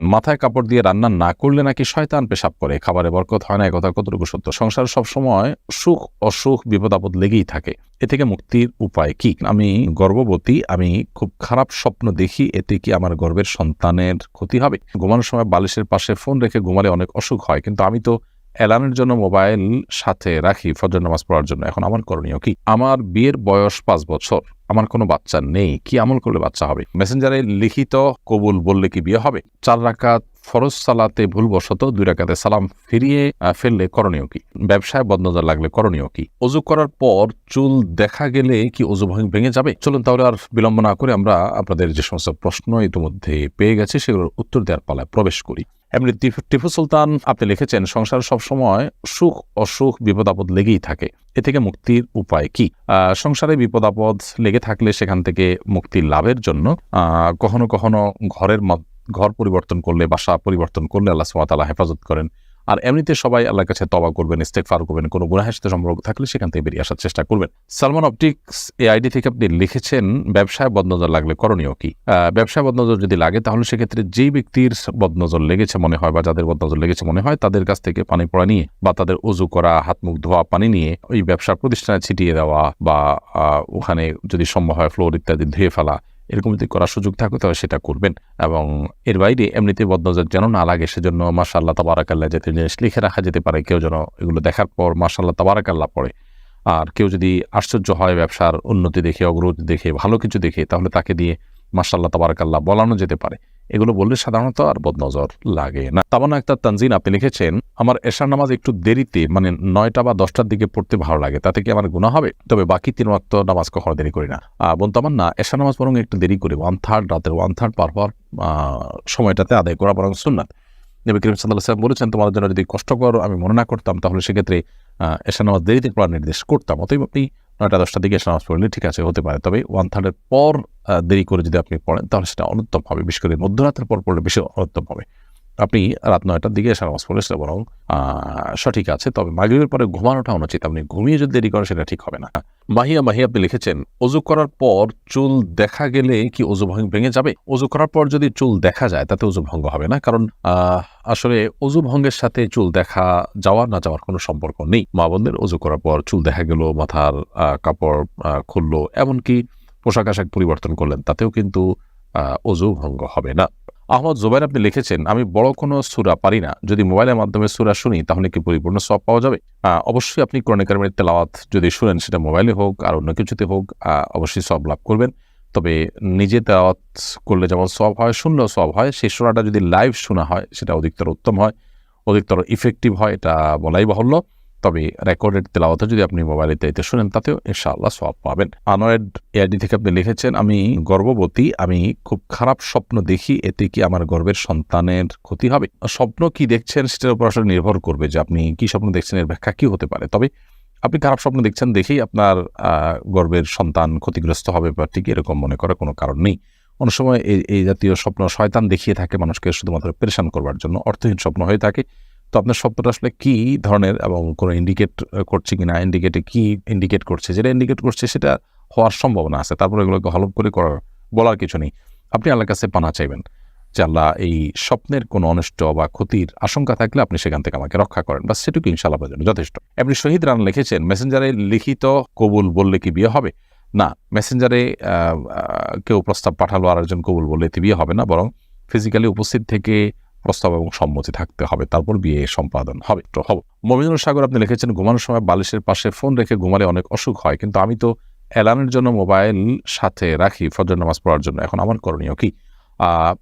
মাথায় কাপড় দিয়ে রান্না না করলে নাকি শয়তান পেশাব করে। খাবারে বরকত হয় না একথা কতটুকু সত্য? সংসার সবসময় সুখ, অসুখ, বিপদ, আপদ লেগেই থাকে। এ থেকে মুক্তির উপায় কি? আমি গর্ভবতী, আমি খুব খারাপ স্বপ্ন দেখি, এতে কি আমার গর্বের সন্তানের ক্ষতি হবে? ঘুমানোর সময় বালিশের পাশে ফোন রেখে ঘুমালে অনেক অসুখ হয়, কিন্তু আমি তো অ্যালার্মের জন্য মোবাইল সাথে রাখি, ফজর নামাজ পড়ার জন্য। এখন আমার করণীয় কি? আমার বিয়ের বয়স পাঁচ বছর। আমার কোনো বাচ্চা নেই, কি আমল করলে বাচ্চা হবে? মেসেঞ্জারে লিখিত কবুল বললে কি বিয়ে হবে? চার রাকাত ফরজ সালাতে ভুলবশত দুই রাকাতে সালাম ফিরিয়ে ফেললে করণীয় কি? ব্যবসায় বদনজর লাগলে করণীয় কি? অজু করার পর চুল দেখা গেলে কি অজু ভেঙে- ভেঙে যাবে? চলুন তাহলে আর বিলম্ব না করে আমরা আপনাদের যে সমস্ত প্রশ্ন ইতিমধ্যে পেয়ে গেছি, সেগুলোর উত্তর দেওয়ার পালায় প্রবেশ করি। এমনি টিপু সুলতান, আপনি লিখেছেন, সংসার সবসময় সুখ অসুখ বিপদ আপদ লেগেই থাকে। এ থেকে মুক্তির উপায় কি? সংসারে বিপদ আপদ লেগে থাকলে সেখান থেকে মুক্তি লাভের জন্য কখনো কখনো ঘরের ঘর পরিবর্তন করলে, বাসা পরিবর্তন করলে আল্লাহ সুমাতালা হেফাজত করেন। আর এমনিতে সবাই আল্লাহর কাছে তবা করবেন ইস্তেকফার করবেন, কোনো গুনাহের সাথে সম্পর্ক থাকলে সেখান থেকে বেরিয়ে আসার চেষ্টা করবেন। সালমান অপটিক্স এই আইডি থেকে আপনি লিখেছেন, ব্যবসায় বদনজর লাগলে করণীয় কি? ব্যবসায় বদনজর যদি লাগে তাহলে সেক্ষেত্রে যেই ব্যক্তির বদনজর লেগেছে মনে হয় বা যাদের বদনজর লেগেছে মনে হয়, তাদের কাছ থেকে পানি পড়া নিয়ে বা তাদের অজু করা, হাত মুখ ধোয়া, পানি নিয়ে ওই ব্যবসার প্রতিষ্ঠানে ছিটিয়ে দেওয়া বা ওখানে যদি সম্ভব হয় ফ্লোর ইত্যাদি ধুয়ে ফেলা এরকম যদি করার সুযোগ থাকে, তাহলে সেটা করবেন। এবং এর বাইরে এমনিতে বদনজর যেন না লাগে, সেজন্য মাসাল্লাহ তাবারাকাল্লা যাতে জিনিস লিখে রাখা যেতে পারে, কেউ যেন এগুলো দেখার পর মাসাল্লাহ তাবারাকাল্লা পড়ে। আর কেউ যদি আশ্চর্য হয় ব্যবসার উন্নতি দেখে, অগ্রগতি দেখে, ভালো কিছু দেখে, তাহলে তাকে দিয়ে মাসাল্লাহ তাবারাকাল্লাহ বলানো যেতে পারে। এগুলো বললে সাধারণত আর বদনজর লাগে না। তামান্না একটা তানজিন আপনি লিখেছেন, আমার এশার নামাজ একটু দেরিতে মানে নয়টা বা দশটার দিকে পড়তে ভালো লাগে, তাতে কি আমার গুণা হবে? তবে বাকি তিন ওয়াক্ত নামাজ কখনো দেরি করি না। বোন তামান্না, এশার নামাজ বরং একটু দেরি করি। ওয়ান থার্ড, রাতের ওয়ান থার্ড পার পর সময়টাতে আদায় করা বরং সুন্নাত। নবী করিম সাল্লাহ সাল্লাম বলেছেন, তোমাদের জন্য যদি কষ্টকর আমি মনে না করতাম, তাহলে সেক্ষেত্রে এশার নামাজ দেরিতে পড়ার নির্দেশ করতাম। অতএব আপনি নয়টা দশটার দিকে এসে নামাজ পড়লে ঠিক আছে, হতে পারে। তবে ওয়ান থার্ডের পর দেরি করে যদি আপনি পড়েন, তাহলে সেটা অনুত্তম হবে। বিশেষ করে মধ্যরাতের পর পড়লে বেশি অনুত্তম হবে। আপনি রাত নয়টার দিকে এশার নামাজ পড়লে সেটা বরং সঠিক আছে। তবে মাগরিবের পরে ঘুমানোটা অনুচিত। আপনি ঘুমিয়ে যদি দেরি করেন, সেটা ঠিক হবে না। মাহিয়া মাহিয়া, আপনি লিখেছেন অজু করার পর চুল দেখা গেলে কি অজু ভঙ্গ ভেঙে যাবে? অজু করার পর যদি চুল দেখা যায়, তাতে অজু ভঙ্গ হবে না। কারণ আসলে অজু ভঙ্গের সাথে চুল দেখা যাওয়ার না যাওয়ার কোনো সম্পর্ক নেই। মা বোনদের অজু করার পর চুল দেখা গেল, মাথার কাপড় খুললো, এমনকি পোশাক আশাক পরিবর্তন করলেন, তাতেও কিন্তু অজু ভঙ্গ হবে না। আহমদ জোবাইর আপনি লিখেছেন, আমি বড় কোনো সুরা পারি না। যদি মোবাইলের মাধ্যমে সুরা শুনি, তাহলে কি পরিপূর্ণ সব পাওয়া যাবে? অবশ্যই আপনি ক্রনিকারমের তেলাওয়াত যদি শুনেন, সেটা মোবাইলে হোক আর অন্য কিছুতে হোক অবশ্যই সব লাভ করবেন। তবে নিজে তেলাওয়াত করলে যেমন সব হয় শুনলেও সব হয়, সেই শোনাটা যদি লাইভ শোনা হয়, সেটা অধিকতর উত্তম হয়, অধিকতর ইফেক্টিভ হয়, এটা বলাই বাহুল্য। তবে রেকর্ডেড তেলাওয়াতে যদি আপনি মোবাইলে এতে শুনেন তাতেও ইনশাআল্লাহ সব পাবেন। আনোয়েড এআইডি থেকে আপনি লিখেছেন আমি গর্ভবতী আমি খুব খারাপ স্বপ্ন দেখি এতে কি আমার গর্ভের সন্তানের ক্ষতি হবে? স্বপ্ন কি দেখছেন সেটার উপর আসলে নির্ভর করবে যে আপনি কি স্বপ্ন দেখছেন এর ব্যাখ্যা কি হতে পারে। তবে আপনি খারাপ স্বপ্ন দেখছেন দেখেই আপনার আহ, গর্ভের সন্তান ক্ষতিগ্রস্ত হবে বা ঠিক এরকম মনে করার কোনো কারণ নেই। অনেক সময় এই এই জাতীয় স্বপ্ন শয়তান দেখিয়ে থাকে মানুষকে শুধুমাত্র পেরেশান করবার জন্য। অর্থহীন স্বপ্ন হয়ে থাকে। তো আপনার স্বপ্নটা আসলে কি ধরনের এবং কোনো ইন্ডিকেট করছে কিনা ইন্ডিকেটে কি ইন্ডিকেট করছে? যেটা ইন্ডিকেট করছে সেটা হওয়ার সম্ভাবনা আছে। তারপরে এগুলোকে হলপ করে করার, বলার কিছু নেই। আপনি আল্লাহর কাছে পানা চাইবেন যে আল্লাহ এই স্বপ্নের কোনো অনিষ্ট বা ক্ষতির আশঙ্কা থাকলে আপনি সেখান থেকে আমাকে রক্ষা করেন। বা সেটুকু ইনশাল্লাহ জন্য যথেষ্ট। আপনি শহীদ রান লিখেছেন, মেসেঞ্জারে লিখিত কবুল বললে কি বিয়ে হবে? না, মেসেঞ্জারে কেউ প্রস্তাব পাঠালো আর একজন কবুল বললে এতে বিয়ে হবে না। বরং ফিজিক্যালি উপস্থিত থেকে প্রস্তাব এবং সম্মতি থাকতে হবে, তারপর বিয়ে সম্পাদন হবে, তো হবে। মমিনুল সাগর আপনি লিখেছেন, ঘুমানোর সময় বালিশের পাশে ফোন রেখে ঘুমালে অনেক অসুখ হয়, কিন্তু আমি তো অ্যালার্মের জন্য মোবাইল সাথে রাখি, ফজর নামাজ পড়ার জন্য। এখন আমার করণীয় কি?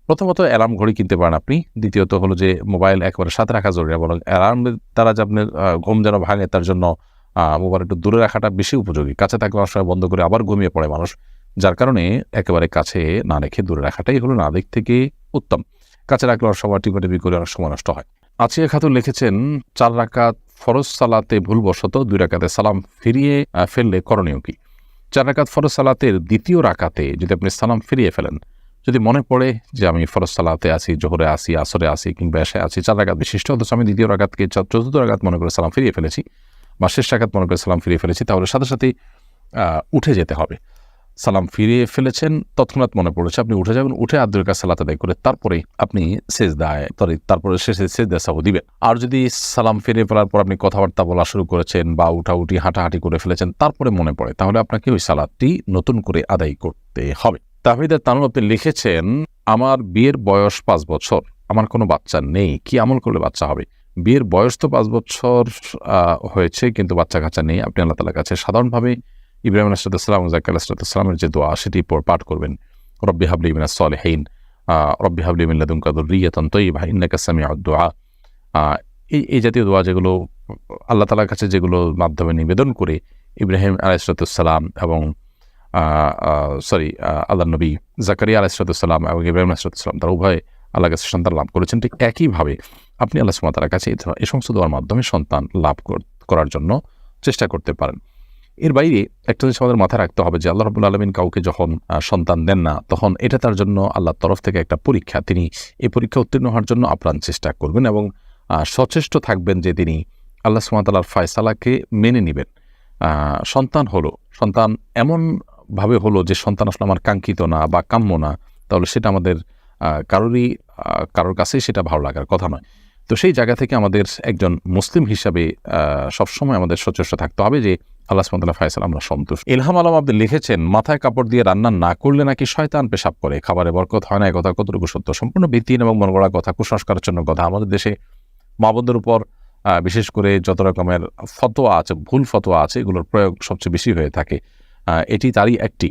প্রথমত অ্যালার্ম ঘড়ি কিনতে পারেন আপনি। দ্বিতীয়ত হলো যে, মোবাইল একেবারে সাথে রাখা জরুরি বরং অ্যালার্মের দ্বারা যে আপনার ঘুম যেন ভাঙে, তার জন্য মোবাইল একটু দূরে রাখাটা বেশি উপযোগী। কাছে থাকলে সময় বন্ধ করে আবার ঘুমিয়ে পড়ে মানুষ, যার কারণে একেবারে কাছে না রেখে দূরে রাখাটাই হলো না দিক থেকে উত্তম। কাছে রাখলে অনেক সময় টিপি করে অনেক সময় নষ্ট হয়। আচিয়া খাতুন লিখেছেন, চার রাকাত ফরজ সালাতে ভুলবশত দুই রাকাতে সালাম ফিরিয়ে ফেললে করণীয় কি? চার রাকাত ফরজ সালাতের দ্বিতীয় রাকাতে যদি আপনি সালাম ফিরিয়ে ফেলেন, যদি মনে পড়ে যে আমি ফরজ সালাতে আছি, জোহরে আসি আসরে আসি কিংবা এসে আছি, চার রাকাত বিশিষ্ট, অথচ আমি দ্বিতীয় রাকাতকে চতুর্থ রাকাত মনে করে সালাম ফিরিয়ে ফেলেছি বা শেষ রাকাত মনে করে সালাম ফিরিয়ে ফেলেছি, তাহলে সাথে সাথে উঠে যেতে হবে। সালাম ফিরিয়ে ফেলেছেন, তৎক্ষণাৎ মনে পড়েছে আপনি উঠে যাবেন, উঠে আব্দুল কাছে সালাত আদায় করে তারপরে আপনি শেষ দায় তারপরে শেষে শেষ সাহু দিবেন। আর যদি সালাম ফিরিয়ে ফেলার পর আপনি কথাবার্তা বলা শুরু করেছেন বা উঠাউটি হাঁটাহাঁটি করে ফেলেছেন, তারপরে মনে পড়ে, তাহলে আপনাকে ওই সালাদটি নতুন করে আদায় করতে হবে। তাহিদের তানুল আপনি লিখেছেন, আমার বিয়ের বয়স পাঁচ বছর, আমার কোনো বাচ্চা নেই, কি আমল করলে বাচ্চা হবে? বিয়ের বয়স তো পাঁচ বছর হয়েছে, কিন্তু বাচ্চা কাচ্চা নেই, আপনি আল্লাহ তালার কাছে সাধারণভাবে ইব্রাহিম আলাইসালাম জাকির আলাহিসামের যে দোয়া, সেটি পর পাঠ করবেন। রব্বি হাবলি মিনা সলেহীন। রব্বি হাবলি মিল্লাদুম কাদুর রিয়াতন তৈ ভাই ইন্নাকাসামি দোয়া। এই এই জাতীয় দোয়া যেগুলো, আল্লাহ তালার কাছে যেগুলো মাধ্যমে নিবেদন করে ইব্রাহিম আলাইসালাম এবং সরি আল্লাহ নবী জাকারিয়া আলাইসালাম এবং ইব্রাহিম আলাইসালাম তারা উভয় আল্লাহ কাছে সন্তান লাভ করেছেন। ঠিক একইভাবে আপনি আল্লাহ সুমাতার কাছে এই সমস্ত দোয়ার মাধ্যমে সন্তান লাভ কর- করার জন্য চেষ্টা করতে পারেন। এর বাইরে একটা জিনিস আমাদের মাথায় রাখতে হবে যে আল্লাহ রবুল্লা আলমিন কাউকে যখন সন্তান দেন না, তখন এটা তার জন্য আল্লাহর তরফ থেকে একটা পরীক্ষা। তিনি এই পরীক্ষা উত্তীর্ণ হওয়ার জন্য আপ্রাণ চেষ্টা করবেন এবং সচেষ্ট থাকবেন যে তিনি আল্লাহ সুমাতালার ফয়সালাকে মেনে নেবেন। সন্তান হলো, সন্তান এমনভাবে হলো যে সন্তান আসলে আমার কাঙ্ক্ষিত না বা কাম্য না, তাহলে সেটা আমাদের কারোরই কারোর কাছেই সেটা ভালো লাগার কথা নয়। তো সেই জায়গা থেকে আমাদের একজন মুসলিম হিসাবে সবসময় আমাদের সচেষ্ট থাকতে হবে যে আল্লাহ সুমতাল্লাহ ফায়সাল, আমরা সন্তুষ্ট। ইলহাম আলম আব্দুল লিখেছেন, মাথায় কাপড় দিয়ে রান্না না করলে নাকি শয়তান পেশাব করে। খাবারে বরকত হয় না কথা কতটুকু সত্য? সম্পূর্ণ ভিত্তিহীন এবং মন গড়া কথা, কুসংস্কারের জন্য কথা। আমাদের দেশে মা বোনদের উপর বিশেষ করে যত রকমের ফতোয়া আছে, ভুল ফতোয়া আছে, এগুলোর প্রয়োগ সবচেয়ে বেশি হয়ে থাকে। এটি তারই একটি।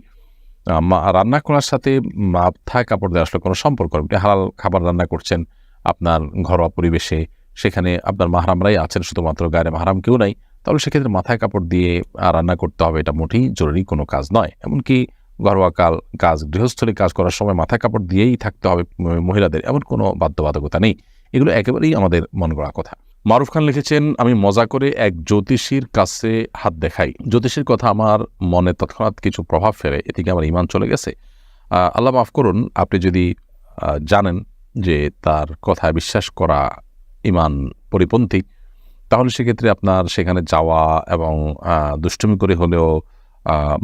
রান্না করার সাথে মাথায় কাপড় দেওয়া আসলে কোনো সম্পর্ক আপনি হালাল খাবার রান্না করছেন আপনার ঘরোয়া পরিবেশে, সেখানে আপনার মাহারামরাই আছেন, শুধুমাত্র গায়ে মাহারাম কেউ নাই। তাহলে সেক্ষেত্রে মাথায় কাপড় দিয়ে রান্না করতে হবে। এটা মোটেই জরুরি কোনো কাজ নয়। এমনকি ঘরোয়া কাল, কাজ, গৃহস্থলী কাজ করার সময় মাথায় কাপড় দিয়েই থাকতে হবে মহিলাদের। এমন কোনো বাধ্যবাধকতা নেই। এগুলো একেবারেই আমাদের মন গড়া কথা। মারুফ খান লিখেছেন, আমি মজা করে এক জ্যোতিষীর কাছে হাত দেখাই। জ্যোতিষীর কথা আমার মনে তৎক্ষণাৎ কিছু প্রভাব ফেলে। এদিকে আমার ইমান চলে গেছে। আল্লাহ মাফ করুন, আপনি যদি জানেন যে তার কথায় বিশ্বাস করা ইমান পরিপন্থী তাহলে সেক্ষেত্রে আপনার সেখানে যাওয়া এবং দুষ্টুমি করে হলেও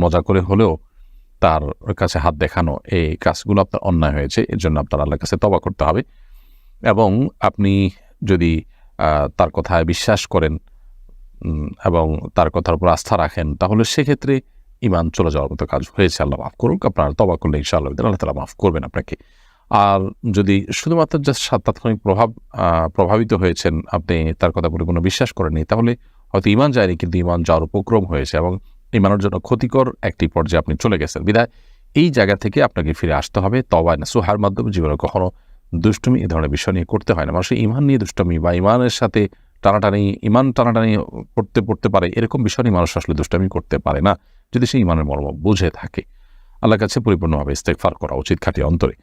মজা করে হলেও তার কাছে হাত দেখানো এই কাজগুলো আপনার অন্যায় হয়েছে। এর জন্য আপনার আল্লাহর কাছে তবা করতে হবে। এবং আপনি যদি তার কথায় বিশ্বাস করেন এবং তার কথার উপর আস্থা রাখেন, তাহলে সেক্ষেত্রে ইমান চলে যাওয়ার মতো কাজ হয়েছে। আল্লাহ মাফ করুক। আপনার তবা করলে ইনশাআল্লাহ, আল্লাহ তালা মাফ করবেন আপনাকে। আর যদি শুধুমাত্র জাস্ট তাৎক্ষণিক প্রভাব প্রভাবিত হয়েছেন, আপনি তার কথা কোনো বিশ্বাস করেননি, তাহলে হয়তো ইমান যায়নি, কিন্তু ইমান যাওয়ার উপক্রম হয়েছে এবং ইমানের জন্য ক্ষতিকর একটি পর্যায়ে আপনি চলে গেছেন। বিদায়। এই জায়গা থেকে আপনাকে ফিরে আসতে হবে তবায় না সুহার মাধ্যমে। জীবনে কখনো দুষ্টুমি এ ধরনের বিষয় নিয়ে করতে হয় না। মানুষের ইমান নিয়ে দুষ্টমি বা ইমানের সাথে টানাটানি, ইমান টানাটানি পড়তে পড়তে পারে, এরকম বিষয় নিয়ে মানুষ আসলে দুষ্টামি করতে পারে না, যদি সে ইমানের মর্ম বুঝে থাকে। আল্লাহর কাছে পরিপূর্ণভাবে ইস্তেকফার করা উচিত খাটিয়ে অন্তরে।